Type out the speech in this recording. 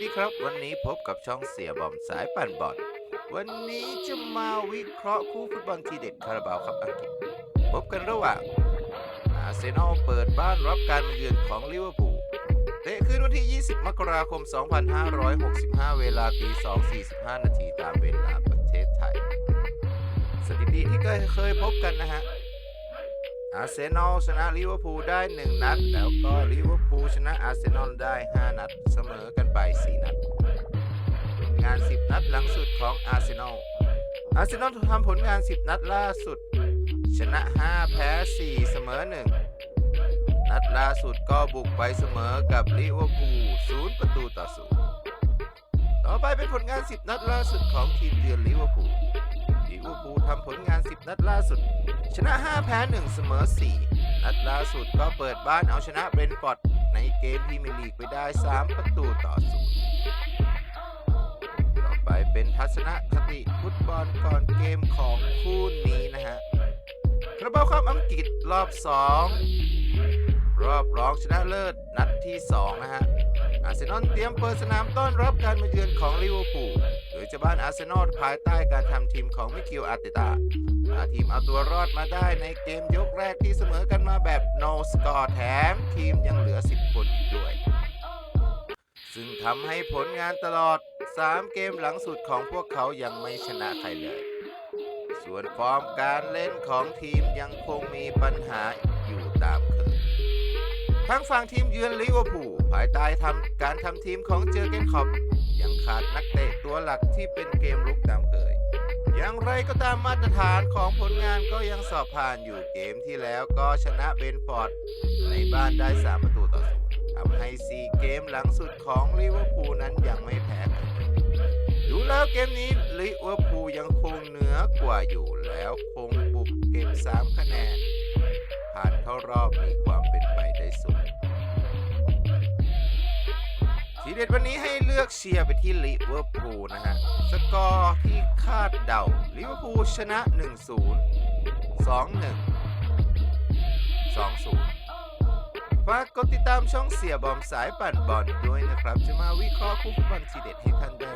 ดีครับ วันนี้พบกับช่องเสียบอมสายปั่นบอลวันนี้จะมาวิเคราะห์คู่ฟุตบอลทีเด็ดคาราบาวครับอังกฤษพบกันระหว่างอาร์เซนอลเปิดบ้านรับการเยือนของลิเวอร์พูลเตะขึ้นวันที่ 20 มกราคม 2565 เวลาตี2.45 นาทีตามเวลาประเทศไทย สถิติที่เคยเคยพบกันนะฮะอาร์เซนอลชนะลิเวอร์พูลได้ 1 นัด แล้วก็ลิเวอร์พูลชนะอาร์เซนอลได้ 5 นัด เสมอกัน นัดหลังสุดของอาร์เซนอล อาร์เซนอลทำผลงาน 10 นัดล่าสุด ชนะ 5 แพ้ 4 เสมอ 1 นัดล่าสุดก็บุกไปเสมอกับลิเวอร์พูล0ประตูต่อ0ต่อไปเป็นผลงาน 10 นัดล่าสุดของทีมเยือนลิเวอร์พูล ลิเวอร์พูลทำผลงาน 10 นัดล่าสุด ชนะ 5 แพ้ 1 เสมอ 4 นัดล่าสุดก็เปิดบ้านเอาชนะเบรนท์ฟอร์ดในเกมพรีเมียร์ลีกไปได้ 3 ประตูต่อ 0 เป็นทัศนคติฟุตบอลก่อนเกมของคู่นี้นะฮะคาราบาวครับอังกฤษรอบ 2 รอบรองชนะเลิศนัดที่ 2 นะฮะ อาร์เซนอลเตรียมเปิดสนามต้อนรับการมาเยือนของลิเวอร์พูลโดยเจะบ้านอาร์เซนอลภายใต้การทำทีมของมิคิลอาร์เตตาพาทีมเอาตัวรอดมาได้ในเกมยกแรกที่เสมอกันมาแบบ no score แถมทีมยังเหลือ 10 คนอีกด้วย ซึ่งทำให้ผลงานตลอด 3 เกมหลังสุดของพวกเขายังไม่ชนะใครเลย ส่วนฟอร์มการเล่นของทีมยังคงมีปัญหาอยู่ตามเคยทางฝั่งทีมเยือนลิเวอร์พูลภายใต้ทำการทำทีมของเจอเกนคอปยังขาดนักเตะตัวหลักที่เป็นเกมลุกตามเคย อย่างไรก็ตามมาตรฐานของผลงานก็ยังสอบผ่านอยู่เกมที่แล้วก็ชนะเบนฟอร์ด ในบ้านได้ 3 ประตูต่อศูนย์ทำให้ 4 เกมหลังสุดของลิเวอร์พูลนั้นยังไม่แพ้ใคร ดูแล้วเกมนี้ลิเวอร์พูลยังคงเหนือกว่าอยู่แล้วคงบุกเก็บ 3 คะแนน ผ่านเข้ารอบมีความเป็นไปได้สูงทีเด็ดวันนี้ให้เลือกเชียร์ไปที่ลิเวอร์พูลนะฮะ สกอร์ที่คาดเดาลิเวอร์พูลชนะ 1-0 2-1 2-0ฝากกดติดตามช่องเสียบอมสายปั่นบอลด้วยนะครับ จะมาวิเคราะห์คู่ฟุตบอลทีเด็ดให้ท่านได้